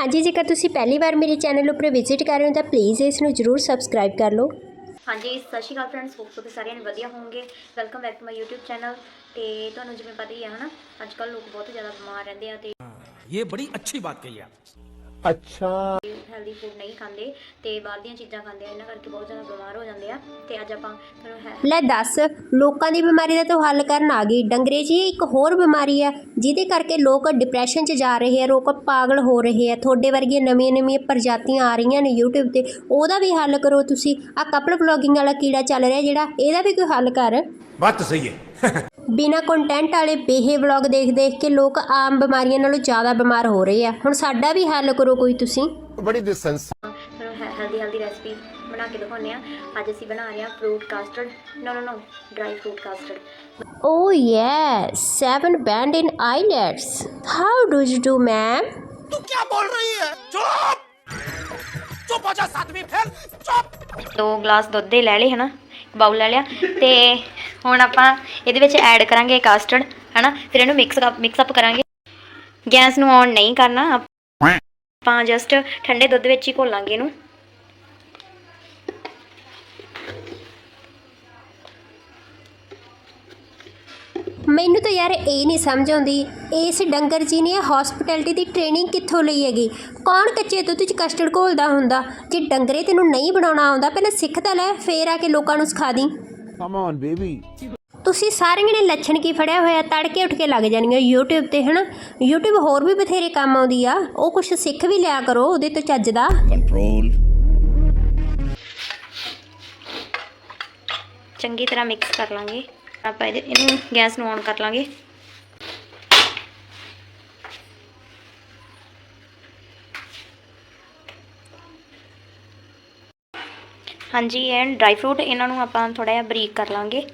ਹਾਂਜੀ ਜੇਕਰ ਤੁਸੀਂ ਪਹਿਲੀ ਵਾਰ ਮੇਰੇ ਚੈਨਲ ਉੱਪਰ ਵਿਜ਼ਿਟ ਕਰ ਰਹੇ ਹੋ ਤਾਂ ਪਲੀਜ਼ ਇਸ ਨੂੰ ਜ਼ਰੂਰ ਸਬਸਕ੍ਰਾਈਬ ਕਰ ਲਓ। ਹਾਂਜੀ ਸਤਿ ਸ਼੍ਰੀ ਅਕਾਲ ਫਰੈਂਡਸ ਹੋਪ ਤੁਸੀਂ ਸਾਰਿਆਂ ਨੂੰ ਵਧੀਆ ਹੋਵੋਗੇ। Welcome back to my YouTube channel ਤੇ ਤੁਹਾਨੂੰ ਜਿਵੇਂ ਪਤਾ ਹੀ ਹੈ ਹਨਾ ਅੱਜ ਕੱਲ ਲੋਕ ਬਹੁਤ ਜ਼ਿਆਦਾ ਬਿਮਾਰ ਰਹਿੰਦੇ ਆ ਤੇ ਇਹ ਬੜੀ ਅੱਛੀ ਬਾਤ ਕਹੀ ਆ। ਅੱਛਾ। ਹੈਲਦੀ ਫੂਡ ਨਹੀਂ ਖਾਂਦੇ ਤੇ ਬਾਹਰ ਦੀਆਂ ਚੀਜ਼ਾਂ ਖਾਂਦੇ ਆ ਇਹਨਾਂ ਕਰਕੇ ਬਹੁਤ ਜ਼ਿਆਦਾ ਬਿਮਾਰ ਹੋ ਜਾਂਦੇ ਆ ਤੇ ਅੱਜ ਆਪਾਂ ਤੁਹਾਨੂੰ ਲੈ ਦੱਸ ਲੋਕਾਂ ਦੀ ਬਿਮਾਰੀ ਦਾ ਤੂੰ ਹੱਲ ਕਰਨ ਆ ਗਈ। ਡੰਗਰੇਜੀ ਇੱਕ ਹੋਰ ਬਿਮਾਰੀ ਆ ਜਿਹਦੇ ਕਰਕੇ ਲੋਕ ਡਿਪਰੈਸ਼ਨ 'ਚ ਜਾ ਰਹੇ ਆ ਰੋਕ ਪਾਗਲ ਹੋ ਰਹੇ ਆ। ਤੁਹਾਡੇ ਵਰਗੀਆਂ ਨਵੀਆਂ-ਨਵੀਆਂ ਪ੍ਰਜਾਤੀਆਂ ਆ ਰਹੀਆਂ ਨੇ YouTube ਤੇ ਉਹਦਾ ਵੀ ਹੱਲ ਕਰੋ ਤੁਸੀਂ। ਆ ਕਪਲ ਵਲੌਗਿੰਗ ਵਾਲਾ ਕੀੜਾ ਚੱਲ ਰਿਹਾ ਜਿਹੜਾ ਇਹਦਾ ਵੀ ਕੋਈ ਹੱਲ ਕਰ। ਬੱਤ ਸਹੀ ਹੈ। बिना कंटेंट वाले बेहे ब्लॉग देख देख के लोग आम बीमारियों नो ज़्यादा बीमार हो रहे हैं हूँ साढ़ा भी हल करो कोई तुम बड़ी डिस्टेंस हेल्दी हेल्दी रेसिपी बना के दिखाने अज असी बना रहे fruit custard no no no dry fruit custard oh yeah seven band in IELTS how do you do ma'am तू क्या बोल रही है? चुप! चुप हो जा साथ फिर चुप! दो ग्लास दूध ले ले है ना? ਬਾਉਲ ਲੈ ਲਿਆ। ਤੇ ਹੁਣ ਆਪਾਂ ਇਹਦੇ ਵਿੱਚ ਐਡ ਕਰਾਂਗੇ ਕਾਸਟਰਡ ਹਨਾ? ਫਿਰ ਇਹਨੂੰ ਮਿਕਸ ਮਿਕਸ ਅਪ ਕਰਾਂਗੇ। ਗੈਸ ਨੂੰ ਔਨ ਨਹੀਂ ਕਰਨਾ। ਆਪਾਂ ਜਸਟ ਠੰਡੇ ਦੁੱਧ ਵਿੱਚ ਹੀ ਘੋਲਾਂਗੇ ਇਹਨੂੰ। ਮੈਨੂੰ ਤਾਂ ਯਾਰ ਇਹ ਨਹੀਂ ਸਮਝ ਆਉਂਦੀ ਇਸ ਡੰਗਰ ਜੀ ਨੇ ਹਸਪਿਟੈਲਿਟੀ ਦੀ ਟ੍ਰੇਨਿੰਗ ਕਿੱਥੋਂ ਲਈ ਹੈਗੀ? ਕੌਣ ਕੱਚੇ ਦੁੱਧ 'ਚ ਕਸਟਰਡ ਘੋਲਦਾ ਹੁੰਦਾ? ਜੇ ਡੰਗਰੇ ਤੈਨੂੰ ਨਹੀਂ ਬਣਾਉਣਾ ਆਉਂਦਾ ਪਹਿਲਾਂ ਸਿੱਖ ਤਾਂ ਲੈ ਫੇਰ ਆ ਕੇ ਲੋਕਾਂ ਨੂੰ ਸਿਖਾ ਦੀ। ਕਮ ਔਨ ਬੇਬੀ ਤੁਸੀਂ ਸਾਰਿਆਂ ਨੇ ਲੱਛਣ ਕੀ ਫੜਿਆ ਹੋਇਆ? ਤੜਕੇ ਉੱਠ ਕੇ ਲੱਗ ਜਾਣੀਆਂ YouTube ਤੇ ਹਨਾ? YouTube ਹੋਰ ਵੀ ਬਥੇਰੇ ਕੰਮ ਆਉਂਦੀ ਆ। ਉਹ ਕੁਝ ਸਿੱਖ ਵੀ ਲਿਆ ਕਰੋ ਉਹਦੇ ਤੋਂ ਚੱਜ ਦਾ। ਚੰਗੀ ਤਰ੍ਹਾਂ ਮਿਕਸ ਕਰ ਲਾਂਗੇ। ਆਪਾਂ ਇਹਦੇ ਇਹਨੂੰ ਗੈਸ ਨੂੰ ਔਨ ਕਰ ਲਾਂਗੇ। ਹਾਂਜੀ ਐਂਡ ਡਰਾਈ ਫਰੂਟ ਇਹਨਾਂ ਨੂੰ ਆਪਾਂ ਥੋੜਾ ਜਿਹਾ ਬਰੀਕ ਕਰ ਲਾਂਗੇ।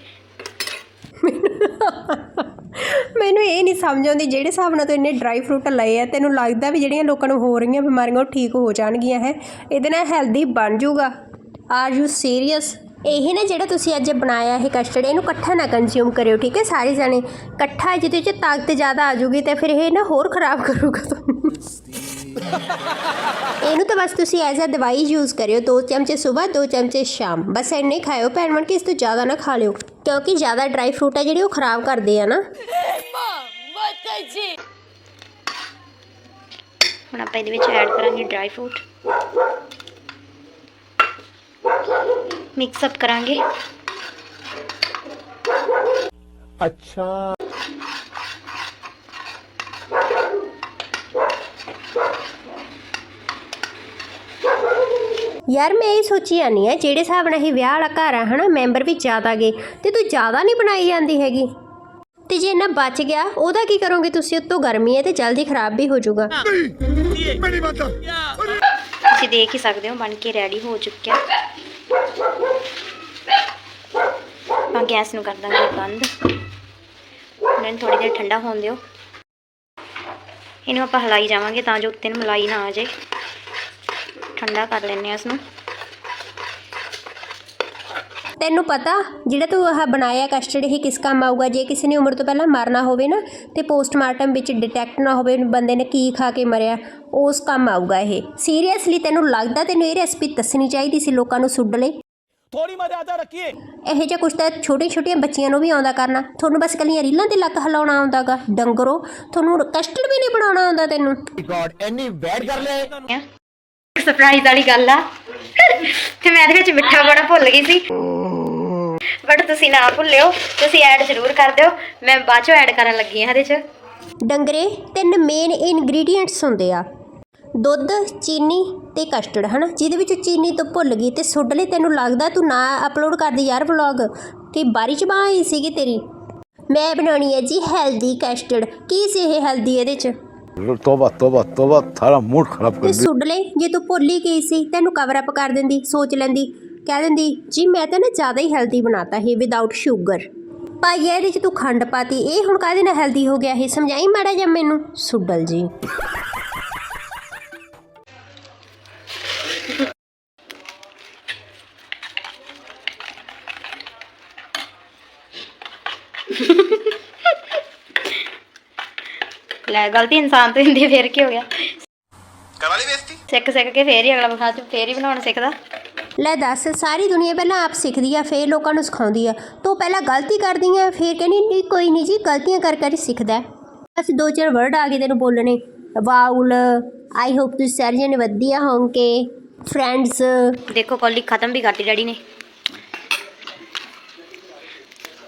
ਮੈਨੂੰ ਇਹ ਨਹੀਂ ਸਮਝ ਆਉਂਦੀ ਜਿਹੜੇ ਹਿਸਾਬ ਨਾਲ ਤੂੰ ਇੰਨੇ ਡਰਾਈ ਫਰੂਟ ਲਏ ਆ, ਤੈਨੂੰ ਲੱਗਦਾ ਵੀ ਜਿਹੜੀਆਂ ਲੋਕਾਂ ਨੂੰ ਹੋ ਰਹੀਆਂ ਬਿਮਾਰੀਆਂ ਉਹ ਠੀਕ ਹੋ ਜਾਣਗੀਆਂ, ਹੈ? ਇਹਦੇ ਨਾਲ ਹੈਲਦੀ ਬਣ ਜਾਊਗਾ। ਆਰ ਯੂ ਸੀਰੀਅਸ ਇਹ ਨਾ ਜਿਹੜਾ ਤੁਸੀਂ ਅੱਜ ਬਣਾਇਆ ਇਹ ਕਸਟਰਡ ਇਹਨੂੰ ਇਕੱਠਾ ਨਾ ਕੰਜ਼ਿਊਮ ਕਰਿਓ, ਠੀਕ ਹੈ? ਸਾਰੇ ਜਾਣੇ ਇਕੱਠਾ ਜਿਹਦੇ ਚ ਤਾਕਤ ਜ਼ਿਆਦਾ ਆ ਜਾਊਗੀ ਤੇ ਫਿਰ ਇਹ ਨਾ ਹੋਰ ਖਰਾਬ ਕਰੂਗਾ ਤੁਹਾਨੂੰ। ਇਹਨੂੰ ਤਾਂ ਬਸ ਤੁਸੀਂ ਐਜ਼ ਅ ਦਵਾਈ ਯੂਜ਼ ਕਰਿਓ, ਦੋ ਚਮਚੇ ਸਵੇਰ, ਦੋ ਚਮਚੇ ਸ਼ਾਮ। ਬਸ ਇੰਨੇ ਖਾਇਓ ਭੈਣ ਬਣ ਕੇ, ਇਸ ਤੋਂ ਜ਼ਿਆਦਾ ਨਾ ਖਾ ਲਿਓ, ਕਿਉਂਕਿ ਜ਼ਿਆਦਾ ਡਰਾਈ ਫਰੂਟ ਆ ਜਿਹੜੇ ਉਹ ਖਰਾਬ ਕਰਦੇ ਆ ਨਾ। ਹੁਣ ਆਪਾਂ ਇਹਦੇ ਵਿੱਚ ਐਡ ਕਰਾਂਗੇ ਡਰਾਈ ਫਰੂਟ ਮਿਕਸ ਅਪ ਕਰਾਂਗੇ। ਅੱਛਾ। ਯਾਰ ਮੈਂ ਇਹ ਸੋਚੀ ਜਾਂਦੀ ਆ ਜਿਹੜੇ ਹਿਸਾਬ ਨਾਲ ਇਹ ਵਿਆਹ ਵਾਲਾ ਘਰ ਆ ਹਨਾ ਮੈਂਬਰ ਵੀ ਜ਼ਿਆਦਾ ਗਏ ਤੇ ਤੂੰ ਜ਼ਿਆਦਾ ਨਹੀਂ ਬਣਾਈ ਜਾਂਦੀ ਹੈਗੀ। ਤੇ ਜੇ ਇਹਨਾਂ ਬਚ ਗਿਆ ਉਹਦਾ ਕੀ ਕਰੋਗੇ ਤੁਸੀਂ? ਉੱਤੋਂ ਗਰਮੀ ਹੈ ਤੇ ਜਲਦੀ ਖਰਾਬ ਵੀ ਹੋ ਜਾਊਗਾ। ਤੁਸੀਂ ਦੇਖ ਹੀ ਸਕਦੇ ਹੋ ਬਣ ਕੇ ਰੈਡੀ ਹੋ ਚੁੱਕਿਆ ਆਪਾਂ ਗੈਸ ਨੂੰ ਕਰ ਦਾਂਗੇ ਬੰਦ। ਇਹਨਾਂ ਨੂੰ ਥੋੜੀ ਦੇਰ ਠੰਡਾ ਹੋਣ ਦਿਓ। ਇਹਨੂੰ ਆਪਾਂ ਹਲਾਈ ਜਾਵਾਂਗੇ ਤਾਂ ਜੋ ਉੱਤੇ ਨੂੰ ਮਲਾਈ ਨਾ ਆ ਜਾਏ। ਠੰਡਾ ਕਰ ਲੈਂਦੇ ਆ ਇਸ ਨੂੰ ਤੈਨੂੰ ਪਤਾ, ਜਿਹੜਾ ਤੂੰ ਆਹ ਬਣਾਇਆ ਕਸਟਰਡ ਇਹ ਕਿਸ ਕੰਮ ਆਊਗਾ? ਜੇ ਕਿਸੇ ਨੇ ਉਮਰ ਤੋਂ ਪਹਿਲਾਂ ਮਰਨਾ ਹੋਵੇ ਨਾ, ਤੇ ਪੋਸਟਮਾਰਟਮ ਵਿੱਚ ਡਿਟੈਕਟ ਨਾ ਹੋਵੇ ਬੰਦੇ ਨੇ ਕੀ ਖਾ ਕੇ ਮਰਿਆ, ਉਸ ਕੰਮ ਆਊਗਾ ਇਹ। ਸੀਰੀਅਸਲੀ ਤੈਨੂੰ ਲੱਗਦਾ ਤੈਨੂੰ ਇਹ ਰੈਸਪੀ ਦੱਸਣੀ ਚਾਹੀਦੀ ਸੀ ਲੋਕਾਂ ਨੂੰ ਸੁੱਡ ਲਈ? ਥੋੜੀ ਮਰਿਆਦਾ ਰੱਖੀਏ। ਇਹੋ ਜਿਹਾ ਕੁਛ ਤਾਂ ਛੋਟੇ ਛੋਟੀਆਂ ਬੱਚੀਆਂ ਨੂੰ ਵੀ ਆਉਂਦਾ ਕਰਨਾ। ਤੁਹਾਨੂੰ ਬਸ ਕੱਲੀਆਂ ਰੀਲਾਂ ਤੇ ਲੱਕ ਹਿਲਾਉਣਾ ਆਉਂਦਾਗਾ ਡੰਗਰੋ। ਤੁਹਾਨੂੰ ਕਸਟਰਡ ਵੀ ਨਹੀਂ ਬਣਾਉਣਾ ਆਉਂਦਾ ਤੈਨੂੰ। ਗੋਡ ਇੰਨੀ ਵੈਡ ਕਰ ਲੈ ਸਰਪ੍ਰਾਈਜ਼ ਵਾਲੀ ਗੱਲ ਆ। ਤੇ ਮੈਂ ਇਹਦੇ ਵਿੱਚ ਮਿੱਠਾ ਬੜਾ ਭੁੱਲ ਗਈ ਸੀ। ਬਟ ਤੁਸੀਂ ਨਾ ਭੁੱਲਿਓ ਤੁਸੀਂ ਐਡ ਜ਼ਰੂਰ ਕਰ ਦਿਓ। ਮੈਂ ਬਾਅਦ ਚੋਂ ਐਡ ਕਰਨ ਲੱਗੀ ਹਾਂ ਇਹਦੇ 'ਚ। ਡੰਗਰੇ ਤਿੰਨ ਮੇਨ ਇਨਗਰੀਡੀਐਂਟਸ ਹੁੰਦੇ ਆ। ਦੁੱਧ ਚੀਨੀ ਤੇ ਕਸਟਰਡ ਹਨਾ? ਜਿਹਦੇ ਵਿੱਚ ਚੀਨੀ ਤੋਂ ਭੁੱਲ ਗਈ ਤੇ ਸੁੱਡ ਲਈ ਤੈਨੂੰ ਲੱਗਦਾ ਤੂੰ ਨਾ ਅਪਲੋਡ ਕਰਦੀ ਯਾਰ ਵਲੌਗ ਕਿ ਬਾਰੀ ਚ ਬਾਹ ਸੀਗੀ ਤੇਰੀ? ਮੈਂ ਬਣਾਉਣੀ ਹੈ ਜੀ ਹੈਲਦੀ ਕਸਟਰਡ ਕੀ ਸੀ ਇਹ ਹੈਲਦੀ ਇਹਦੇ ਚ? ਤੋਬਾ ਤੋਬਾ ਤੋਬਾ ਥਾਰਾ ਮੂਡ ਖਰਾਬ ਤੇ ਸੁੱਡ ਲਈ? ਜੇ ਤੂੰ ਭੁੱਲ ਹੀ ਗਈ ਸੀ ਤੈਨੂੰ ਕਵਰ ਅਪ ਕਰ ਦਿੰਦੀ ਸੋਚ ਲੈਂਦੀ। ਕਹਿ ਦਿੰਦੀ ਜੀ ਮੈਂ ਤਾਂ ਨਾ ਜ਼ਿਆਦਾ ਹੀ ਹੈਲਦੀ ਬਣਾਤਾ ਇਹ ਵਿਦਆਊਟ ਸ਼ੂਗਰ ਭਾਈ ਇਹਦੇ ਚ ਤੂੰ ਖੰਡ ਪਾਤੀ। ਇਹ ਹੁਣ ਕਾਹਦੇ ਨਾਲ ਹੈਲਦੀ ਹੋ ਗਿਆ ਇਹ? ਸਮਝਾਈ ਮਾੜਾ ਜਿਹਾ ਮੈਨੂੰ? ਸੁੱਡਲ ਜੀ। ਲੈ ਗਲਤੀ ਇਨਸਾਨ ਤੋਂ ਹੁੰਦੀ ਫੇਰ ਕੀ ਹੋ ਗਿਆ? ਕਰਾ ਲਈ ਸਿੱਖ ਸਿੱਖ ਕੇ ਫੇਰ ਹੀ ਅਗਲਾ ਬਖਾ ਚ ਫੇਰ ਹੀ ਬਣਾਉਣਾ ਸਿੱਖਦਾ। ਲੈ ਦੱਸ ਸਾਰੀ ਦੁਨੀਆ ਪਹਿਲਾਂ ਆਪ ਸਿੱਖਦੀ ਆ ਫੇਰ ਲੋਕਾਂ ਨੂੰ ਸਿਖਾਉਂਦੀ ਆ। ਤੂੰ ਪਹਿਲਾਂ ਗਲਤੀ ਕਰਦੀ ਆ ਫੇਰ ਕਹਿੰਦੀ ਨਹੀਂ ਕੋਈ ਨਹੀਂ ਜੀ ਗਲਤੀਆਂ ਕਰ ਕਰ ਸਿੱਖਦਾ ਹੈ। ਬਸ ਦੋ ਚਾਰ ਵਰਡ ਆ ਗਏ ਤੈਨੂੰ ਬੋਲਣੇ। ਵਾਉਲ ਆਈ ਹੋਪ ਤੁਸੀਂ ਸਾਰੀਆਂ ਨੇ ਵਧੀਆ ਹੋਵੋਗੇ ਫਰੈਂਡਸ ਦੇਖੋ ਕੋਲੀ ਖਤਮ ਵੀ ਕਰਤੀ ਡੈਡੀ ਨੇ।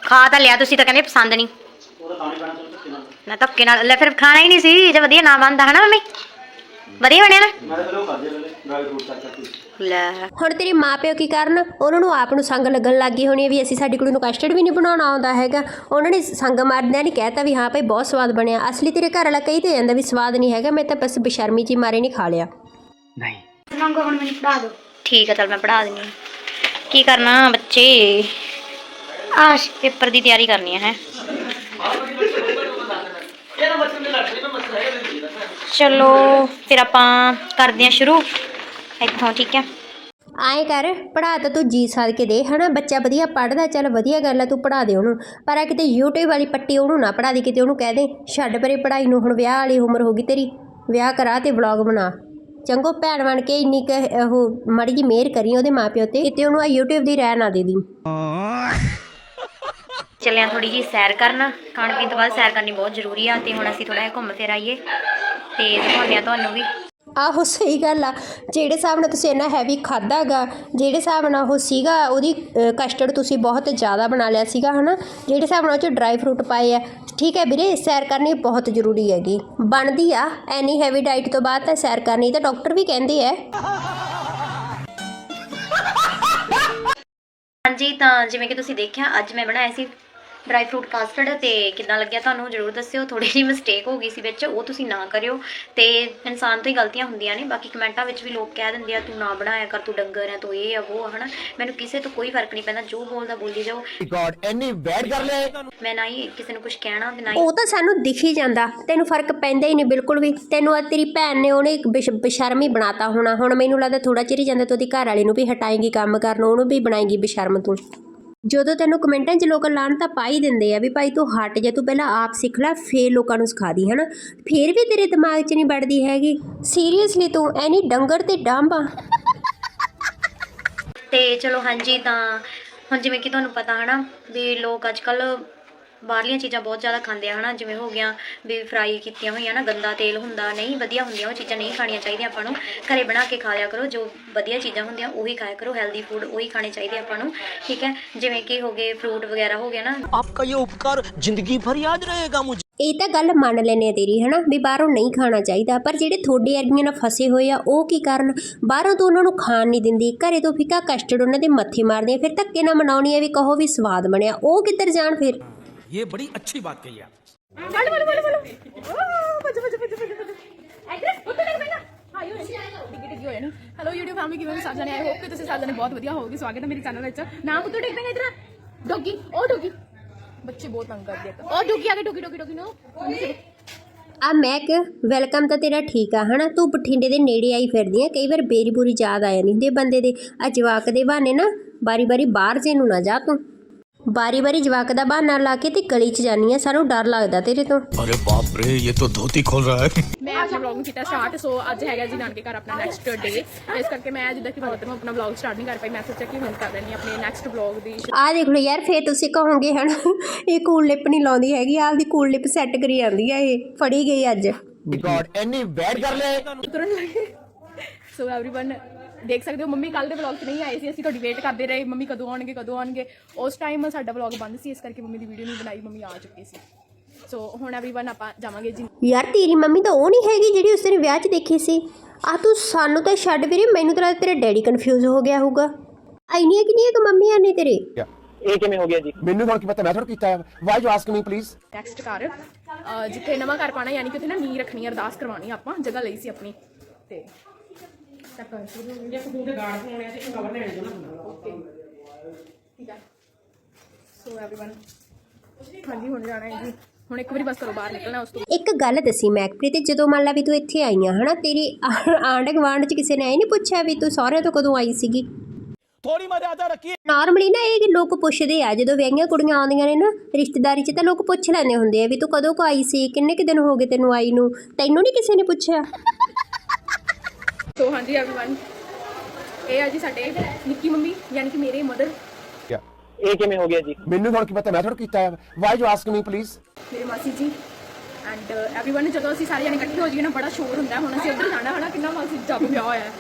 ਖਾ ਤਾਂ ਲਿਆ ਤੁਸੀਂ ਤਾਂ ਕਹਿੰਦੇ ਪਸੰਦ ਨਹੀਂ। ਨਾ ਧੱਕੇ ਨਾਲ ਲੈ ਫਿਰ ਖਾਣਾ ਹੀ ਨਹੀਂ ਸੀ ਜੇ ਵਧੀਆ ਨਾ ਬਣਦਾ ਹਨਾ ਮੰਮੀ? ਵਧੀਆ ਬਣਿਆ ਨਾ? ਲੈ। ਹੁਣ ਤੇਰੇ ਮਾਪਿਓ ਕੀ ਕਰਨ? ਉਹਨਾਂ ਨੂੰ ਆਪ ਨੂੰ ਸੰਗ ਲੱਗਣ ਲੱਗ ਹੋਣੀ ਹੈ ਵੀ ਅਸੀਂ ਸਾਡੀ ਕੁੜੀ ਨੂੰ ਕਸਟਰਡ ਵੀ ਨਹੀਂ ਬਣਾਉਣਾ ਆਉਂਦਾ ਹੈਗਾ। ਉਹਨਾਂ ਨੇ ਸੰਗ ਮਾਰਦਿਆਂ ਨਹੀਂ ਕਹਿਤਾ ਵੀ ਹਾਂ ਭਾਈ ਬਹੁਤ ਸਵਾਦ ਬਣਿਆ। ਅਸਲੀ ਤੇਰੇ ਘਰ ਵਾਲਾ ਕਹੀ ਤੇ ਜਾਂਦਾ ਵੀ ਸਵਾਦ ਨਹੀਂ ਹੈਗਾ ਮੈਂ ਤਾਂ ਬਸ ਬੇਸ਼ਰਮੀ ਜੀ ਮਾਰੇ ਨਹੀਂ ਖਾ ਲਿਆ। ਮੰਗੋ ਹੁਣ ਮੈਨੂੰ ਪੜਾ ਦਿਓ। ਠੀਕ ਹੈ ਚਲ ਮੈਂ ਪੜਾ ਦਿੰਨੀ ਹਾਂ। ਕੀ ਕਰਨਾ ਬੱਚੇ? ਆਸ਼ ਪੇਪਰ ਦੀ ਤਿਆਰੀ ਕਰਨੀ ਹੈ। ਚਲੋ ਫਿਰ ਆਪਾਂ ਕਰਦੇ ਹਾਂ ਸ਼ੁਰੂ। ਇੱਥੋਂ ਠੀਕ ਹੈ। ਆਏ ਕਰ ਪੜਾ ਤਾਂ ਤੂੰ ਜੀ ਸਾਲ ਕੇ ਦੇ ਹਨਾ? ਬੱਚਾ ਵਧੀਆ ਪੜਦਾ ਚੱਲ ਵਧੀਆ ਗੱਲ ਆ ਤੂੰ ਪੜਾ ਦੇ ਉਹਨੂੰ। ਪਰ ਆ ਕਿਤੇ YouTube ਵਾਲੀ ਪੱਟੀ ਉਹਨੂੰ ਨਾ ਪੜਾ ਦੇ ਕਿਤੇ ਉਹਨੂੰ ਕਹਿ ਦੇ ਛੱਡ ਪਰੇ ਪੜਾਈ ਨੂੰ ਹੁਣ ਵਿਆਹ ਵਾਲੀ ਉਮਰ ਹੋ ਗਈ ਤੇਰੀ ਵਿਆਹ ਕਰਾ ਤੇ ਵਲੌਗ ਬਣਾ। ਚੰਗੋ ਭੈਣ ਬਣ ਕੇ ਇੰਨੀ ਕੁ ਉਹ ਮੜੀ ਜੀ ਮਿਹਰ ਕਰੀ ਉਹਦੇ ਮਾਪਿਓ ਤੇ ਕਿਤੇ ਉਹਨੂੰ ਆ YouTube ਦੀ ਰਹਿ ਨਾ ਦੇ ਦੀ। ਚੱਲਿਆ ਥੋੜੀ ਜੀ ਸੈਰ ਕਰਨ। ਖਾਣ ਪੀਣ ਤੋਂ ਬਾਅਦ ਸੈਰ ਕਰਨੀ ਬਹੁਤ ਜ਼ਰੂਰੀ ਆ ਤੇ ਹੁਣ ਅਸੀਂ ਥੋੜਾ ਜਿਹਾ ਘੁੰਮ ਫਿਰ ਆਈਏ ਤੇ ਦਿਖਾਉਂਦੇ ਆ ਤੁਹਾਨੂੰ ਵੀ। ਆਹੋ, ਸਹੀ ਗੱਲ ਆ। ਜਿਹੜੇ ਹਿਸਾਬ ਨਾਲ ਤੁਸੀਂ ਇੰਨਾ ਹੈਵੀ ਖਾਦਾਗਾ ਜਿਹੜੇ ਹਿਸਾਬ ਨਾਲ ਉਹ ਸੀਗਾ, ਉਹਦੀ ਕਸਟਰਡ ਤੁਸੀਂ ਬਹੁਤ ਜ਼ਿਆਦਾ ਬਣਾ ਲਿਆ ਸੀਗਾ, ਹਨਾ? ਜਿਹੜੇ ਹਿਸਾਬ ਨਾਲ ਉਹ ਚ ਡਰਾਈ ਫਰੂਟ ਪਾਏ ਆ। ਠੀਕ ਹੈ ਵੀਰੇ, ਸੈਰ ਕਰਨੀ ਬਹੁਤ ਜ਼ਰੂਰੀ ਹੈਗੀ। ਬਣਦੀ ਆ, ਐਨੀ ਹੈਵੀ ਡਾਈਟ ਤੋਂ ਬਾਅਦ ਤਾਂ ਸੈਰ ਕਰਨੀ, ਤਾਂ ਡਾਕਟਰ ਵੀ ਕਹਿੰਦੇ ਆ। ਹਾਂਜੀ ਤਾਂ ਜਿਵੇਂ ਕਿ ਤੁਸੀਂ ਦੇਖਿਆ ਅੱਜ ਮੈਂ ਬਣਾਇਆ ਸੀ ਡਰਾਈ ਫਰੂਟ ਕਸਟਰਡ ਤੇ ਕਿਦਾਂ ਲੱਗਿਆ ਤੁਹਾਨੂੰ ਜਰੂਰ ਦੱਸਿਓ। ਥੋੜੀ ਜਿਹੀ ਮਿਸਟੇਕ ਹੋ ਗਈ ਸੀ ਵਿੱਚ ਉਹ ਤੁਸੀਂ ਨਾ ਕਰਿਓ। ਤੇ ਇਨਸਾਨ ਤੋਂ ਹੀ ਗਲਤੀਆਂ ਹੁੰਦੀਆਂ ਨੇ ਬਾਕੀ ਕਮੈਂਟਾਂ ਵਿੱਚ ਵੀ ਲੋਕ ਕਹਿ ਦਿੰਦੇ ਆ ਤੂੰ ਨਾ ਬਣਾਇਆ ਕਰ ਤੂੰ ਡੰਗਰ ਹੈ ਤੂੰ ਇਹ ਆ ਉਹ ਹਨਾ। ਮੈਨੂੰ ਕਿਸੇ ਤੋਂ ਕੋਈ ਫ਼ਰਕ ਨਹੀਂ ਪੈਂਦਾ ਜੋ ਬੋਲਦਾ ਬੋਲੀ ਜਾਓ। ਗੋਡ ਐਨੀ ਬੈਡ ਕਰ ਲੈ ਮੈਂ ਨਾ ਕਿਸੇ ਨੂੰ ਕੁਝ ਕਹਿਣਾ ਤੇ ਨਾ ਉਹ ਤਾਂ ਸਾਨੂੰ ਦਿਖ ਹੀ ਜਾਂਦਾ। ਤੈਨੂੰ ਫ਼ਰਕ ਪੈਂਦਾ ਹੀ ਨਹੀਂ ਬਿਲਕੁਲ ਵੀ। ਤੈਨੂੰ ਆ ਤੇਰੀ ਭੈਣ ਨੇ ਉਹਨੇ ਇੱਕ ਬਸ਼ਰਮੀ ਬਣਾਤਾ ਹੋਣਾ। ਹੁਣ ਮੈਨੂੰ ਲੱਗਦਾ ਥੋੜਾ ਚਿਰ ਹੀ ਜਾਂਦਾ ਤੂੰ ਉਹਦੀ ਘਰ ਵਾਲੀ ਨੂੰ ਵੀ ਹਟਾਏਗੀ ਕੰਮ ਕਰਨ ਉਹਨੂੰ ਵੀ ਬਣਾਏਗੀ ਬਸ਼ਰਮ ਤੂੰ। ਜਦੋਂ ਤੈਨੂੰ ਕਮੈਂਟਾਂ 'ਚ ਲੋਕ ਲਾਣ ਤਾਂ ਪਾ ਹੀ ਦਿੰਦੇ ਆ ਵੀ ਭਾਈ ਤੂੰ ਹਟ ਜਾ, ਤੂੰ ਪਹਿਲਾਂ ਆਪ ਸਿੱਖ ਲੈ, ਫੇਰ ਲੋਕਾਂ ਨੂੰ ਸਿਖਾ ਦੀ, ਹਨਾ? ਫੇਰ ਵੀ ਤੇਰੇ ਦਿਮਾਗ 'ਚ ਨਹੀਂ ਵੜਦੀ ਹੈਗੀ। ਸੀਰੀਅਸਲੀ ਤੂੰ ਐਨੀ ਡੰਗਰ ਤੇ ਡਾਂਬਾ ਤੇ ਚਲੋ ਹਾਂਜੀ ਤਾਂ, ਹੁਣ ਜਿਵੇਂ ਕਿ ਤੁਹਾਨੂੰ ਪਤਾ, ਹਨਾ, ਵੀ ਲੋਕ ਅੱਜ ਕੱਲ ਬਾਹਰਲੀਆਂ ਚੀਜ਼ਾਂ ਬਹੁਤ ਜ਼ਿਆਦਾ ਖਾਂਦੇ ਆ ਹਨਾ ਜਿਵੇਂ ਹੋ ਗਿਆ ਵੀ ਫਰਾਈ ਕੀਤੀਆਂ ਹੋਈਆਂ ਨਾ ਗੰਦਾ ਤੇਲ ਹੁੰਦਾ ਨਹੀਂ ਵਧੀਆ ਹੁੰਦੀਆਂ ਉਹ ਚੀਜ਼ਾਂ ਨਹੀਂ ਖਾਣੀਆਂ ਚਾਹੀਦੀਆਂ ਆਪਾਂ ਨੂੰ। ਘਰੇ ਬਣਾ ਕੇ ਖਾ ਲਿਆ ਕਰੋ ਜੋ ਵਧੀਆ ਚੀਜ਼ਾਂ ਹੁੰਦੀਆਂ ਉਹੀ ਖਾਇਆ ਕਰੋ ਹੈਲਦੀ ਫੂਡ ਉਹੀ ਖਾਣੇ ਚਾਹੀਦੇ ਆਪਾਂ ਨੂੰ ਠੀਕ ਹੈ? ਜਿਵੇਂ ਕਿ ਹੋ ਗਏ ਫਰੂਟ ਵਗੈਰਾ ਹੋ ਗਿਆ ਨਾ। ਆਪਕਾ ਇਹ ਉਪਕਾਰ ਜ਼ਿੰਦਗੀ ਭਰ ਯਾਦ ਰਹੇਗਾ ਮੁਝੇ। ਇਹ ਤਾਂ ਗੱਲ ਮੰਨ ਲੈਨੇ ਤੇਰੀ ਹੈ ਨਾ ਵੀ ਬਾਹਰੋਂ ਨਹੀਂ ਖਾਣਾ ਚਾਹੀਦਾ ਪਰ ਜਿਹੜੇ ਥੋੜੇ ਵਰਗੀਆਂ ਨਾਲ ਫਸੇ ਹੋਏ ਆ ਉਹ ਕੀ ਕਰਨ? ਬਾਹਰੋਂ ਤੋਂ ਉਹਨਾਂ ਨੂੰ ਖਾਣ ਨਹੀਂ ਦਿੰਦੀ ਘਰੇ ਤੋਂ ਫਿੱਕਾ ਕਸਟਰਡ ਉਹਨਾਂ ਦੇ ਮੱਥੇ ਮਾਰਦੇ ਫਿਰ ਧੱਕੇ ਨਾਲ ਮਨਾਉਣੀ ਆ ਵੀ ਕਹੋ ਵੀ ਸਵਾਦ ਬਣਿਆ ਉਹ ਕਿੱਧਰ ਜਾਣ ਫਿਰ? ये बड़ी अच्छी बात कही आप ਹੈਲੋ YouTube ਫੈਮਿਲੀ ਕਿਵੇਂ ਹੋ ਸਾਰੇ ਜਣੇ ਆਈ ਹੋਪ ਕਿ ਤੁਸੀਂ ਸਾਰੇ ਜਣੇ ਬਹੁਤ ਵਧੀਆ ਹੋਵੋਗੇ ਸਵਾਗਤ ਹੈ ਮੇਰੇ ਚੈਨਲ ਵਿੱਚ ਨਾਮ ਪੁੱਤਰ ਡਿੱਗ ਪੈਗਾ ਇਧਰ ਡੋਗੀ ਉਹ ਡੋਗੀ ਬੱਚੇ ਬਹੁਤ ਤੰਗ ਕਰਦੇ ਆ ਉਹ ਡੋਗੀ ਆ ਕੇ ਡੋਗੀ ਡੋਗੀ ਡੋਗੀ ਨੋ ਆ ਮੈਕ ਵੈਲਕਮ ਤਾਂ ਤੇਰਾ ਠੀਕ ਆ ਹਨਾ ਤੂੰ ਬਠਿੰਡੇ ਦੇ ਨੇੜੇ ਆਈ ਫਿਰਦੀ ਆ ਕਈ ਵਾਰ ਬੇਰੀ ਬੂਰੀ ਯਾਦ ਆ ਜਾਂਦੀ ਹੁੰਦੀ ਆ ਬੰਦੇ ਦੇ ਆ ਜਵਾਕ ਦੇ ਬਹਾਨੇ ਨਾ ਬਾਰੀ ਬਾਰੀ ਬਾਹਰ ਜੇ ਨੂੰ ਨਾ ਜਾ ਤੂੰ ਬਾਰੀ ਬਾਰੀ ਜਵਾਕ ਦਾ ਬਹਾਨਾ ਲਾ ਕੇ ਤੇ ਗਲੀ 'ਚ ਜਾਨੀ ਆ ਸਾਨੂੰ ਡਰ ਲੱਗਦਾ ਤੇਰੇ ਤੋਂ अरे बाप रे ये तो धोती खोल रहा है ਮੈਂ ਆਪਣੇ ਵਲੌਗ ਨੂੰ ਕੀਤਾ ਸਟਾਰਟ ਸੋ ਅੱਜ ਹੈਗਾ ਜੀ ਨਾਨਕੇ ਘਰ ਆਪਣਾ ਨੈਕਸਟ ਡੇ ਇਸ ਕਰਕੇ ਮੈਂ ਜਿੱਦਾਂ ਕਿ ਬਹੁਤ ਮੈਂ ਆਪਣਾ ਵਲੌਗ ਸਟਾਰਟ ਨਹੀਂ ਕਰ ਪਾਈ ਮੈਂ ਸੋਚਿਆ ਕਿ ਹੁਣ ਕਰ ਲੈਣੀ ਆਪਣੇ ਨੈਕਸਟ ਵਲੌਗ ਦੀ ਆ ਦੇਖ ਲਓ ਯਾਰ ਫੇਰ ਤੁਸੀਂ ਕਹੋਗੇ ਹਨਾ ਇਹ ਕੂਲ ਲਿਪ ਨਹੀਂ ਲਾਉਂਦੀ ਹੈਗੀ ਆਪਦੀ ਕੂਲ ਲਿਪ ਸੈੱਟ ਕਰੀ ਜਾਂਦੀ ਆ ਇਹ ਫੜੀ ਗਈ ਅੱਜ गॉड एनी बैड कर ले ਤੁਰਨ ਲੱਗੇ ਸੋ एवरीवन ਦੇਖ ਸਕਦੇ ਹੋ ਮੰਮੀ ਕੱਲ ਦੇ ਵਲੌਗ 'ਚ ਨਹੀਂ ਆਏ ਸੀ ਅਸੀਂ ਤੁਹਾਡੀ ਵੇਟ ਕਰਦੇ ਰਹੇ ਮੰਮੀ ਕਦੋਂ ਆਉਣਗੇ ਕਦੋਂ ਆਉਣਗੇ ਉਸ ਟਾਈਮ ਸਾਡਾ ਵਲੌਗ ਬੰਦ ਸੀ ਇਸ ਕਰਕੇ ਮੰਮੀ ਦੀ ਵੀਡੀਓ ਨਹੀਂ ਬਣਾਈ ਮੰਮੀ ਆ ਚੁੱਕੀ ਸੀ ਸੋ ਹੁਣ एवरीवन ਆਪਾਂ ਜਾਵਾਂਗੇ ਜੀ ਯਾਰ ਤੇਰੀ ਮੰਮੀ ਤਾਂ ਉਹ ਨਹੀਂ ਹੈਗੀ ਜਿਹੜੀ ਉਸ ਦਿਨ ਵਿਆਹ 'ਚ ਦੇਖੀ ਸੀ ਆ ਤੂੰ ਸਾਨੂੰ ਤਾਂ ਛੱਡ ਵੀਰੇ ਮੈਨੂੰ ਤਾਂ ਲੱਗਦਾ ਤੇਰਾ ਡੈਡੀ ਕਨਫਿਊਜ਼ ਹੋ ਗਿਆ ਹੋਊਗਾ ਐਨੀਆਂ ਕਿੰਨੀਆਂ ਕੁ ਮੰਮੀਆਂ ਨੇ ਤੇਰੇ ਮੈਨੂੰ ਹੁਣ ਕੀ ਪਤਾ ਮੈਂ ਥੋੜਾ ਕੀਤਾ why you ask me please next ਘਰ ਅਹ ਜਿੱਥੇ ਨਵਾਂ ਘਰ ਪਾਣਾ ਯਾਨੀ ਕਿ ਉੱਥੇ ਨਾ ਨੀਂਹ ਰੱਖਣੀ ਅਰਦਾਸ ਕਰਵਾਉਣੀ ਆਪਾਂ ਜਗ੍ਹਾ ਲਈ ਸੀ ਆਪਣੀ ਤੇ ਸੈੱਟ ਕਰ ਸਕਦੇ ਜੇ ਫੋਨ ਦੇ ਗਾਰਡ ਪਾਉਣੇ ਆ ਤੇ ਕਵਰ ਲੈਣੇ ਜੋ ਨਾ ਓਕੇ ਠੀਕ ਹੈ ਸੋ एवरीवन ਹਾਂਜੀ ਹੁਣ ਜਾਣਾ ਹੈ ਜੀ ਹੁਣ ਇੱਕ ਵਾਰੀ ਬਸ ਕਰੋ ਬਾਹਰ ਨਿਕਲਣਾ ਉਸ ਤੋਂ ਇੱਕ ਗੱਲ ਦੱਸੀ ਮੈਕਪ੍ਰੀਤ ਜਦੋਂ ਮੰਨ ਲਾ ਵੀ ਤੂੰ ਇੱਥੇ ਆਈ ਆ ਹਨਾ ਤੇਰੀ ਆਂਢ ਗੁਆਂਢ ਚ ਕਿਸੇ ਨੇ ਇਹ ਨਹੀਂ ਪੁੱਛਿਆ ਵੀ ਤੂੰ ਸਹੁਰੇ ਤੋਂ ਕਦੋਂ ਆਈ ਸੀਗੀ थोड़ी मर्यादा रखिए ਨਾਰਮਲੀ ਨਾ ਇਹ ਲੋਕ ਪੁੱਛਦੇ ਆ ਜਦੋਂ ਵਿਆਹੀਆਂ ਕੁੜੀਆਂ ਆਉਂਦੀਆਂ ਨੇ ਨਾ ਰਿਸ਼ਤੇਦਾਰੀ 'ਚ ਤਾਂ ਲੋਕ ਪੁੱਛ ਲੈਂਦੇ ਹੁੰਦੇ ਆ ਵੀ ਤੂੰ ਕਦੋਂ ਕੁ ਆਈ ਸੀ ਕਿੰਨੇ ਕੁ ਦਿਨ ਹੋ ਗਏ ਤੈਨੂੰ ਆਈ ਨੂੰ ਤੈਨੂੰ ਨਹੀਂ ਕਿਸੇ ਨੇ ਪੁੱਛਿਆ ਸੋ ਹਾਂਜੀ एवरीवन ਇਹ ਆ ਜੀ ਸਾਡੇ ਨਿੱਕੀ ਮੰਮੀ ਯਾਨੀ ਕਿ ਮੇਰੇ ਮਦਰ ਮੈਨੂੰ ਹੁਣ ਕੀ ਪਤਾ ਮੈਂ ਥੋੜਾ ਕੀਤਾ ਹੈ why you ask me please ਮੇਰੇ ਮਾਸੀ ਜੀ ਐਂਡ एवरीवन ਜਦੋਂ ਅਸੀਂ ਸਾਰੇ ਜਣੇ ਇਕੱਠੇ ਹੋ ਜਾਈਏ ਨਾ ਬੜਾ ਸ਼ੋਰ ਹੁੰਦਾ ਹੈ। ਹੁਣ ਅਸੀਂ ਉੱਧਰ ਜਾਣਾ ਹਨਾ ਕਿੰਨਾ ਮਾਸੀ ਜੱਬ ਪਿਆ ਹੋਇਆ ਹੈ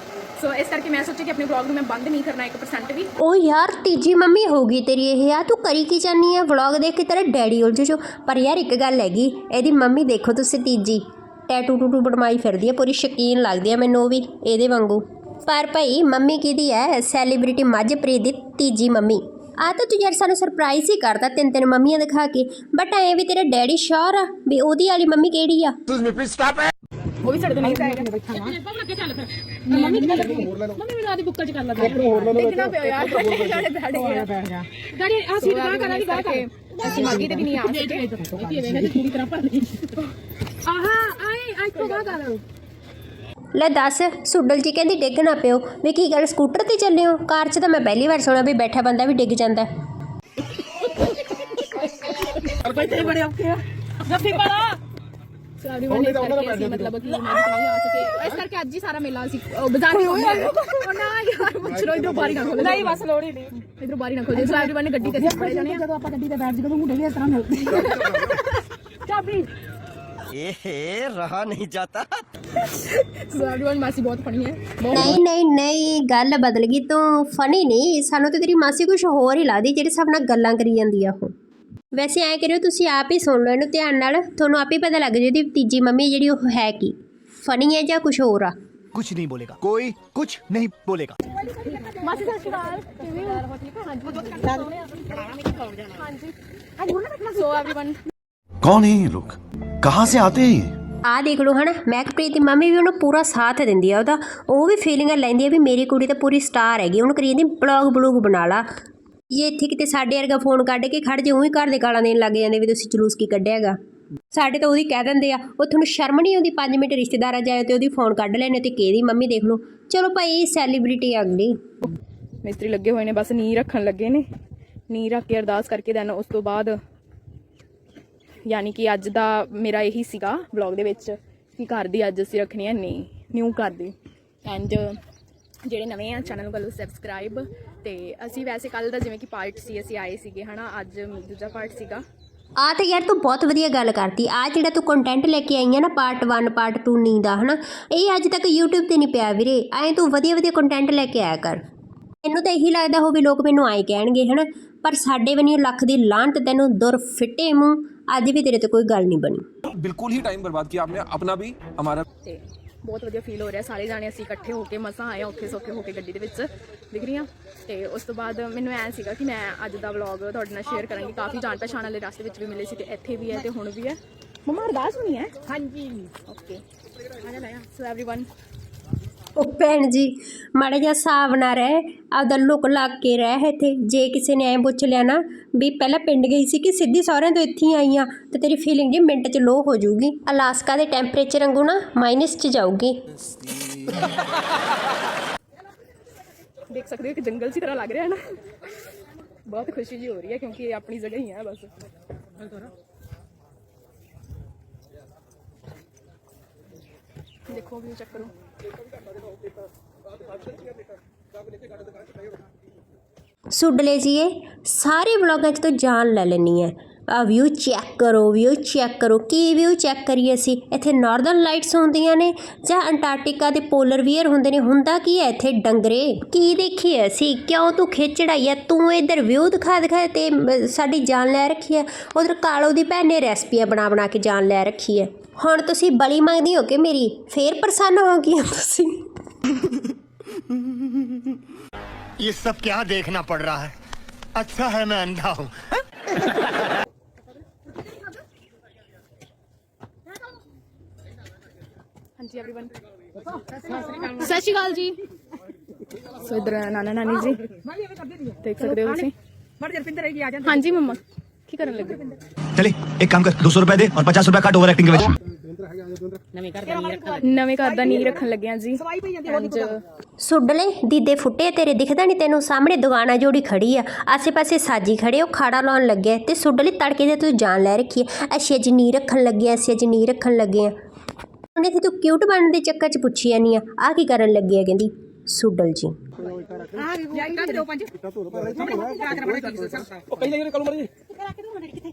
ਸੋ ਇਸ ਕਰਕੇ ਮੈਂ ਸੋਚਿਆ ਕਿ ਆਪਣੇ ਵਲੌਗ ਨੂੰ ਮੈਂ ਬੰਦ ਨਹੀਂ ਕਰਨਾ 1% ਵੀ ਓ ਯਾਰ ਤੀਜੀ ਮੰਮੀ ਹੋਊਗੀ ਤੇਰੀ ਇਹ ਆ ਤੂੰ ਕਰੀ ਕੀ ਜਾਨੀ ਆ ਵਲੌਗ ਦੇਖ ਕੇ ਤੇਰਾ ਡੈਡੀ ਉਲਝ ਜੋ ਪਰ ਯਾਰ ਇੱਕ ਗੱਲ ਹੈਗੀ ਇਹਦੀ ਮੰਮੀ ਦੇਖੋ ਤੁਸੀਂ ਤੀਜੀ ਟੈਟੂ ਟੂਟੂ ਬਣਵਾਈ ਫਿਰਦੀ ਆ ਪੂਰੀ ਸ਼ਕੀਨ ਲੱਗਦੀ ਆ ਮੈਨੂੰ ਉਹ ਵੀ ਇਹਦੇ ਵਾਂਗੂ। ਪਰ ਭਾਈ ਮੰਮੀ ਕਿਹਦੀ ਹੈ ਸੈਲੀਬ੍ਰਿਟੀ ਮੱਝਪ੍ਰੀਤ ਦੀ ਤੀਜੀ ਮੰਮੀ। ਆ ਤਾਂ ਤੂੰ ਯਾਰ ਸਾਨੂੰ ਸਰਪ੍ਰਾਈਜ਼ ਹੀ ਕਰਦਾ ਤਿੰਨ ਤਿੰਨ ਮੰਮੀਆਂ ਦਿਖਾ ਕੇ। ਬਟ ਐ ਵੀ ਤੇਰਾ ਡੈਡੀ ਸ਼ੋਰ ਆ ਵੀ ਉਹਦੀ ਵਾਲੀ ਮੰਮੀ ਕਿਹੜੀ ਆ? ਉਹ ਵੀ ਸਾਡੇ ਤੋਂ ਨਹੀਂ ਬੈਠਾ ਨਾ। ਲੱਗੇ ਚੱਲ ਫਿਰ ਮੰਮੀ ਕਿੰਨਾ ਲੱਗੀ ਮੰਮੀ ਮੈਨੂੰ ਆਦੀ ਬੁੱਕਲ ਚ ਕਰ ਲਾ ਦੇਖਣਾ ਪਿਆ ਯਾਰ। ਸਾਡੇ ਬੈਠ ਗਿਆ ਗਾੜੀ ਆ ਸੀਟ ਬਾਹਰ ਕਰਾਂ ਦੀ ਬਾਹਰ ਕਰ। ਅਸੀਂ ਮਾਗੀ ਤੇ ਵੀ ਨਹੀਂ ਆ। ਸਕੇ ਇਹ ਵੇਖਣਾ ਤੇ ਪੂਰੀ ਤਰ੍ਹਾਂ ਭਰ ਲਈ ਆਹਾ ਆਈ ਤੋਂ ਬਾਹਰ ਕਰ ਲੈ ਦੱਸ ਸੁੱਡਲ ਜੀ ਕਹਿੰਦੀ ਡਿੱਗ ਨਾ ਪਿਓ। ਵੀ ਕੀ ਗੱਲ ਸਕੂਟਰ ਤੇ ਚੱਲੇ ਹੋ? ਕਾਰ 'ਚ ਤਾਂ ਮੈਂ ਪਹਿਲੀ ਵਾਰ ਸੁਣਿਆ ਵੀ ਬੈਠਾ ਬੰਦਾ ਵੀ ਡਿੱਗ ਜਾਂਦਾ। ਹੈ। ਬੈਠੇ ਬੜੇ ਔਖੇ ਆ। ਜੱਫੀ ਪਾਲਾ ਸੋ ਐਵਰੀਵਨ ਇਸ ਕਰਕੇ ਅਸੀਂ ਮਤਲਬ ਕਿ ਮੈਂ ਨਹੀਂ ਆ ਸਕੇ। ਇਸ ਕਰਕੇ ਅੱਜ ਹੀ ਸਾਰਾ ਮੇਲਾ ਸੀ ਬਾਜ਼ਾਰ ਹੀ ਹੋਇਆ ਉਹ ਨਾ ਯਾਰ ਪੁੱਛ ਲੋ ਇਧਰੋਂ ਬਾਰੀ ਨਾ ਖੋਲੇ ਨਹੀਂ ਬਸ ਲੋੜ ਹੀ ਨਹੀਂ। ਇਧਰੋਂ ਬਾਰੀ ਨਾ ਖੋਲੇ ਸੋ ਐਵਰੀਵਨ ਨੇ ਗੱਡੀ ਤੇ ਬੜੇ ਜਾਣੇ ਜਦੋਂ ਆਪਾਂ ਗੱਡੀ ਤੇ ਬੈਠ ਜਦੋਂ ਮੁੰਡੇ ਵੀ ਇਸ ਤਰ੍ਹਾਂ ਮਿਲਦੇ। ਚਾਬੀ। ए रहा नहीं जाता ਸੋ ਐਵਰੀਵਨ ਮਾਸੀ ਬਹੁਤ ਫਨੀ ਹੈ ਬਹੁਤ ਨਹੀਂ ਨਹੀਂ ਨਹੀਂ ਗੱਲ ਬਦਲ ਗਈ ਤੂੰ ਫਨੀ ਨਹੀਂ ਸਾਨੂੰ ਤੇ ਤੇਰੀ ਮਾਸੀ ਕੁਝ ਹੋਰ ਹੀ ਲੱਗਦੀ ਜਿਹੜੇ ਸਭ ਨਾਲ ਗੱਲਾਂ ਕਰੀ ਜਾਂਦੀ ਆ ਉਹ ਵੈਸੇ ਐ ਕਰਿਓ ਤੁਸੀਂ ਆਪ ਹੀ ਸੁਣ ਲਓ ਇਹਨੂੰ ਧਿਆਨ ਨਾਲ ਤੁਹਾਨੂੰ ਆਪ ਹੀ ਪਤਾ ਲੱਗ ਜੂ ਇਹਦੀ ਤੀਜੀ ਮੰਮੀ ਜਿਹੜੀ ਉਹ ਹੈ ਕੀ ਫਨੀ ਹੈ ਜਾਂ ਕੁਝ ਹੋਰ ਆ कुछ नहीं बोलेगा कोई कुछ नहीं बोलेगा ਮਾਸੀ ਸਤਿ ਸ਼੍ਰੀ ਅਕਾਲ ਕਿਵੇਂ ਹੋ ਹਾਂਜੀ ਹਾਂਜੀ ਸੋ ਐਵਰੀਵਨ कौन है ये लोग कहाँ से आते हैं ये ਆ ਦੇਖ ਲਓ ਹਨਾ ਮੈਕਪ੍ਰੀਤ ਦੀ ਮੰਮੀ ਵੀ ਉਹਨੂੰ ਪੂਰਾ ਸਾਥ ਦਿੰਦੀ ਆ ਉਹਦਾ ਉਹ ਵੀ ਫੀਲਿੰਗਾਂ ਲੈਂਦੀ ਆ ਵੀ ਮੇਰੀ ਕੁੜੀ ਤਾਂ ਪੂਰੀ ਸਟਾਰ ਹੈਗੀ ਉਹਨੂੰ ਕਰੀ ਜਾਂਦੀ ਬਲੌਗ ਬਲੂਗ ਬਣਾ ਲਾ ਜੇ ਇੱਥੇ ਕਿਤੇ ਸਾਡੇ ਵਰਗਾ ਫੋਨ ਕੱਢ ਕੇ ਖੜ ਜੇ ਉਹੀ ਘਰ ਦੇ ਗਾਲਾਂ ਦੇਣ ਲੱਗ ਜਾਂਦੇ ਵੀ ਤੁਸੀਂ ਜਲੂਸ ਕੀ ਕੱਢਿਆ ਹੈਗਾ ਸਾਡੇ ਤਾਂ ਉਹਦੀ ਕਹਿ ਦਿੰਦੇ ਆ ਉਹ ਤੁਹਾਨੂੰ ਸ਼ਰਮ ਨਹੀਂ ਆਉਂਦੀ 5 ਮਿੰਟ ਰਿਸ਼ਤੇਦਾਰਾਂ ਜਾਏ ਤੇ ਉਹਦੀ ਫੋਨ ਕੱਢ ਲੈਣੇ ਤੇ ਕਿਹਦੀ ਮੰਮੀ ਦੇਖ ਲਓ ਚਲੋ ਭਾਈ ਸੈਲੀਬ੍ਰਿਟੀ ਅਗਲੀ ਮਿਸਤਰੀ ਲੱਗੇ ਹੋਏ ਨੇ ਬਸ ਨੀ ਰੱਖਣ ਲੱਗੇ ਨੇ ਨੀ ਰੱਖ ਕੇ ਅਰਦਾਸ ਕਰਕੇ ਦੈਨ ਉਸ ਤੋਂ ਬਾਅਦ ਯਾਨੀ ਕਿ ਅੱਜ ਦਾ ਮੇਰਾ ਇਹੀ ਸੀਗਾ ਵਲੌਗ ਦੇ ਵਿੱਚ ਕਿ ਘਰ ਦੀ ਅੱਜ ਅਸੀਂ ਰੱਖਣੀ ਹੈ ਨਹੀਂ ਨਿਊ ਘਰ ਦੀ। ਐਂਡ ਜਿਹੜੇ ਨਵੇਂ ਆ ਚੈਨਲ ਨੂੰ ਕਰ ਲਓ ਸਬਸਕ੍ਰਾਈਬ ਤੇ ਅਸੀਂ ਵੈਸੇ ਕੱਲ ਦਾ ਜਿਵੇਂ ਕਿ ਪਾਰਟ ਸੀ, ਅਸੀਂ ਆਏ ਸੀਗੇ, ਹਨਾ, ਅੱਜ ਦੂਜਾ ਪਾਰਟ ਸੀਗਾ। ਆ ਤੇ ਯਾਰ ਤੂੰ ਬਹੁਤ ਵਧੀਆ ਗੱਲ ਕਰਤੀ। ਆ ਜਿਹੜਾ ਤੂੰ ਕੰਟੈਂਟ ਲੈ ਕੇ ਆਈ ਆ ਨਾ ਪਾਰਟ 1 ਪਾਰਟ 2 ਨੀ ਦਾ, ਹਨਾ, ਇਹ ਅੱਜ ਤੱਕ YouTube ਤੇ ਨਹੀਂ ਪਿਆ ਵੀਰੇ। ਐਂ ਤੂੰ ਵਧੀਆ ਵਧੀਆ ਕੰਟੈਂਟ ਲੈ ਕੇ ਆਇਆ ਕਰ। ਮੈਨੂੰ ਤਾਂ ਇਹੀ ਲੱਗਦਾ ਹੋਵੇ ਲੋਕ ਮੈਨੂੰ ਆਏ ਕਹਿਣਗੇ, ਹਨਾ, ਪਰ ਸਾਡੇ ਬਣੀ ਲੱਖ ਦੀ ਲਾਂਟ ਤੈਨੂੰ ਦੁਰ ਫਿੱਟੇ ਮੂੰਹ। ਅੱਜ ਵੀ ਤੇਰੇ ਤੇ ਕੋਈ ਗੱਲ ਨਹੀਂ ਬਣੀ बिल्कुल ही टाइम बर्बाद किया आपने अपना भी हमारा ਤੇ ਬਹੁਤ ਵਧੀਆ ਫੀਲ ਹੋ ਰਿਹਾ ਸਾਰੇ ਜਾਣੇ ਅਸੀਂ ਇਕੱਠੇ ਹੋ ਕੇ ਮਸਾਂ ਆਏ ਔਖੇ ਸੌਖੇ ਹੋ ਕੇ ਗੱਡੀ ਦੇ ਵਿੱਚ ਦਿਖ ਰਹੀਆਂ ਤੇ ਉਸ ਤੋਂ ਬਾਅਦ ਮੈਨੂੰ ਐਂ ਸੀਗਾ ਕਿ ਮੈਂ ਅੱਜ ਦਾ ਵਲੌਗ ਤੁਹਾਡੇ ਨਾਲ ਸ਼ੇਅਰ ਕਰਾਂਗੀ ਕਾਫੀ ਜਾਣ ਪਛਾਣ ਵਾਲੇ ਰਸਤੇ ਵਿੱਚ ਵੀ ਮਿਲੇ ਸੀ ਤੇ ਇੱਥੇ ਵੀ ਹੈ ਤੇ ਹੁਣ ਵੀ ਹੈ ਮਮਾ ਅਰਦਾਸ ਹੋਣੀ ਹੈ ਹਾਂਜੀ ਓਕੇ ਆ ਜਾ ਲਾਇਆ ਸੋ एवरीवन ਉਹ ਭੈਣ ਜੀ, ਮਾੜਾ ਜਿਹਾ ਹਿਸਾਬ ਨਾ ਰਹਿ, ਆਪਦਾ ਲੁਕ ਲੱਗ ਕੇ ਰਹਿ ਇੱਥੇ। ਜੇ ਕਿਸੇ ਨੇ ਐਂ ਪੁੱਛ ਲਿਆ ਨਾ ਵੀ ਪਹਿਲਾਂ ਪਿੰਡ ਗਈ ਸੀ ਕਿ ਸਿੱਧੀ ਸਹੁਰਿਆਂ ਤੋਂ ਇੱਥੇ ਹੀ ਆਈਆਂ ਤੇ ਤੇਰੀ ਫੀਲਿੰਗ ਜੀ ਮਿੰਟ 'ਚ ਲੋ ਹੋ ਜਾਊਗੀ। ਅਲਾਸਕਾ ਦੇ ਟੈਂਪਰੇਚਰ ਵਾਂਗੂ ਨਾ ਮਾਈਨਸ 'ਚ ਜਾਊਗੀ। ਦੇਖ ਸਕਦੇ ਹੋ ਕਿ ਜੰਗਲ ਸੀ ਤਰ੍ਹਾਂ ਲੱਗ ਰਿਹਾ ਹੈ ਨਾ। ਬਹੁਤ ਖੁਸ਼ੀ ਜੀ ਹੋ ਰਹੀ ਹੈ ਕਿਉਂਕਿ ਇਹ ਆਪਣੀ ਜਗ੍ਹਾ ਹੀ ਹੈ ਬਸ। ਦੇਖੋ ਵੀ ਚੈੱਕ ਕਰੋ ਸੁੱਡਲੇ ਜੀਏ, ਸਾਰੇ ਵਲੌਗਾਂ 'ਚ ਤੋਂ ਜਾਨ ਲੈ ਲੈਣੀ ਹੈ ਆ ਵਿਊ ਚੈੱਕ ਕਰੋ ਵਿਊ ਚੈੱਕ ਕਰੋ, ਕੀ ਵਿਊ ਚੈੱਕ ਕਰੀਏ ਅਸੀਂ? ਇੱਥੇ ਨਾਰਦਰਨ ਲਾਈਟਸ ਹੁੰਦੀਆਂ ਨੇ ਜਾਂ ਅੰਟਾਰਕਟਿਕਾ ਦੇ ਪੋਲਰ ਵੀਅਰ ਹੁੰਦੇ ਨੇ? ਹੁੰਦਾ ਕੀ ਹੈ ਇੱਥੇ ਡੰਗਰੇ? ਕੀ ਦੇਖੀਏ ਅਸੀਂ? ਕਿਉਂ ਤੂੰ ਖਿਚੜਾਈ ਹੈ ਤੂੰ ਇੱਧਰ ਵਿਊ ਦਿਖਾ ਦਿਖਾ ਤੇ ਸਾਡੀ ਜਾਨ ਲੈ ਰੱਖੀ ਹੈ ਉਧਰ ਕਾਲੋ ਦੀ ਭੈਣ ਨੇ ਰੈਸਪੀਆਂ ਬਣਾ ਬਣਾ ਕੇ ਜਾਨ ਲੈ ਰੱਖੀ ਹੈ ਹੁਣ ਤੁਸੀਂ ਬਲੀ ਮੰਗਦੀ ਹੋ ਕਿ ਮੇਰੀ ਫੇਰ ਪ੍ਰਸੰਨ ਹੋ ਗਈ ਹੋ ਤੁਸੀਂ ये सब क्या देखना पड़ रहा है अच्छा है मैं अंधा हूँ ਹਾਂਜੀ एवरीवन ਸਤਿ ਸ਼੍ਰੀ ਅਕਾਲ ਜੀ ਸੋ ਇਧਰ ਨਾਨਾ ਨਾਨੀ ਜੀ ਦੇਖ ਸਕਦੇ ਹੋ ਤੁਸੀਂ ਹਾਂਜੀ ਮੰਮਾ ਕੀ ਕਰਨ ਲੱਗੇ ਚਲੇ ਇੱਕ ਕੰਮ ਕਰ 200 ਰੁਪਏ ਦੇ ਔਰ 50 ਰੁਪਏ ਘੱਟ ਓਵਰ ਐਕਟਿੰਗ ਦੇ ਵਿੱਚ ਨਵੇਂ ਘਰ ਦਾ ਰੱਖਣ ਨਵੇਂ ਘਰ ਜੀ ਅੱਜ ਸੁੱਡਲੇ ਦੀਦੇ ਫੁੱਟੇ ਤੇਰੇ ਦਿਖਦਾ ਨਹੀਂ ਤੈਨੂੰ ਸਾਹਮਣੇ ਦੁਕਾਨਾ ਜੋੜੀ ਖੜੀ ਆ ਆਸੇ-ਪਾਸੇ ਸਾਜੀ ਖੜੇ ਉਹ ਖਾੜਾ ਲਾਉਣ ਲੱਗਿਆ ਤੇ ਸੁੱਡਲੇ ਤੜਕੇ ਦੇ ਤੂੰ ਜਾਨ ਲੈ ਰੱਖੀ ਐ ਅਸੀਂ ਅੱਜ ਨੀਂਹ ਰੱਖਣ ਲੱਗੇ ਆ ਅਸੀਂ ਅੱਜ ਨੀਂਹ ਰੱਖਣ ਲੱਗੇ ਆ ਉਹਨੇ ਤੇ ਤੂੰ ਕਿਊਟ ਬਣਨ ਦੇ ਚੱਕਰ 'ਚ ਪੁੱਛੀ ਜਾਨੀ ਆ ਆ ਕੀ ਕਰਨ ਲੱਗੇ ਆ ਕਹਿੰਦੀ ਸੁੱਡਲ ਜੀ ਆਹ ਵੀ ਉਹ ਕੱਢ ਪੰਜ ਉਹ ਪਹਿਲਾਂ ਹੀ ਮਰ ਜੀ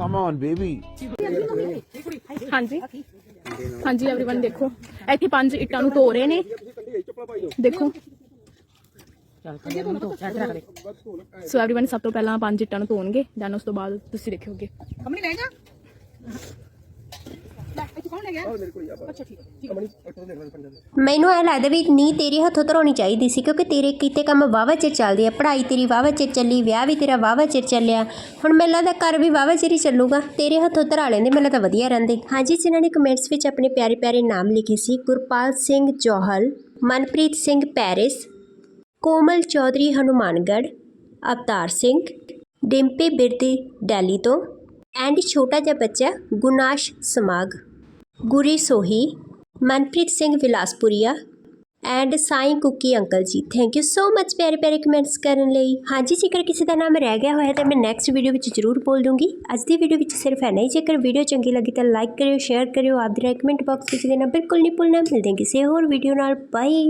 Come on, baby. ਹਾਂਜੀ ਹਾਂਜੀ एवरीवन ਦੇਖੋ ਇੱਥੇ ਪੰਜ ਇੱਟਾਂ ਨੂੰ ਧੋ ਰਹੇ ਨੇ ਦੇਖੋ ਸੋ एवरीवन ਸਭ ਤੋਂ ਪਹਿਲਾਂ ਪੰਜ ਇੱਟਾਂ ਨੂੰ ਧੋਣਗੇ ਦੈਨ ਉਸ ਤੋਂ ਬਾਅਦ ਤੁਸੀਂ ਦੇਖੋਗੇ ਮੈਨੂੰ ਐ ਲੱਗਦਾ ਵੀ ਨੀ ਤੇਰੇ ਹੱਥੋਂ ਧਰਾਉਣੀ ਚਾਹੀਦੀ ਸੀ ਕਿਉਂਕਿ ਤੇਰੇ ਕੀਤੇ ਕੰਮ ਵਾਵਾ ਚਿਰ ਚੱਲਦੇ ਆ। ਪੜ੍ਹਾਈ ਤੇਰੀ ਵਾਵਾ ਚਿਰ ਚੱਲੀ ਵਿਆਹ ਵੀ ਤੇਰਾ ਵਾਵਾ ਚਿਰ ਚੱਲਿਆ। ਹੁਣ ਮੈਨੂੰ ਲੱਗਦਾ ਘਰ ਵੀ ਵਾਵਾ ਚਿਰ ਹੀ ਚੱਲੂਗਾ। ਤੇਰੇ ਹੱਥੋਂ ਧਰਾ ਲੈਂਦੇ ਮੈਨੂੰ ਤਾਂ ਵਧੀਆ ਰਹਿੰਦੇ। ਹਾਂਜੀ ਜਿਨ੍ਹਾਂ ਨੇ ਕਮੈਂਟਸ ਵਿੱਚ ਆਪਣੇ ਪਿਆਰੇ ਪਿਆਰੇ ਨਾਮ ਲਿਖੇ ਸੀ ਗੁਰਪਾਲ ਸਿੰਘ ਜੋਹਲ ਮਨਪ੍ਰੀਤ ਸਿੰਘ ਪੈਰਿਸ ਕੋਮਲ ਚੌਧਰੀ ਹਨੂਮਾਨਗੜ੍ਹ ਅਵਤਾਰ ਸਿੰਘ ਡਿੰਪੀ ਬਿਰਦੀ ਦਿੱਲੀ ਤੋਂ ਐਂਡ ਛੋਟਾ ਜਿਹਾ ਬੱਚਾ Gunash Samag. Guri Sohi, Manpreet Singh Vilaspuria and Sai Kukki uncle ji. Thank you so much ਪਿਆਰੇ ਪਿਆਰੇ ਕਮੈਂਟਸ ਕਰਨ ਲਈ। ਹਾਂਜੀ, ਜੇਕਰ ਕਿਸੇ ਦਾ ਨਾਮ ਰਹਿ ਗਿਆ ਹੋਇਆ ਤਾਂ ਮੈਂ ਨੈਕਸਟ ਵੀਡੀਓ ਵਿੱਚ ਜ਼ਰੂਰ ਬੋਲ ਦੂੰਗੀ। ਅੱਜ ਦੀ ਵੀਡੀਓ ਵਿੱਚ ਸਿਰਫ ਹੈ ਹੀ। ਜੇਕਰ ਵੀਡੀਓ ਚੰਗੀ ਲੱਗੀ ਤਾਂ ਲਾਈਕ ਕਰਿਓ ਸ਼ੇਅਰ ਕਰਿਓ। ਆਪਦੀ ਕਮੈਂਟ ਬਾਕਸ ਵਿੱਚ ਦੇਣਾ ਬਿਲਕੁਲ ਨਹੀਂ ਭੁੱਲਣਾ। ਮਿਲਦੇ ਹਾਂ ਕਿਸੇ ਹੋਰ ਵੀਡੀਓ ਨਾਲ। ਬਾਏ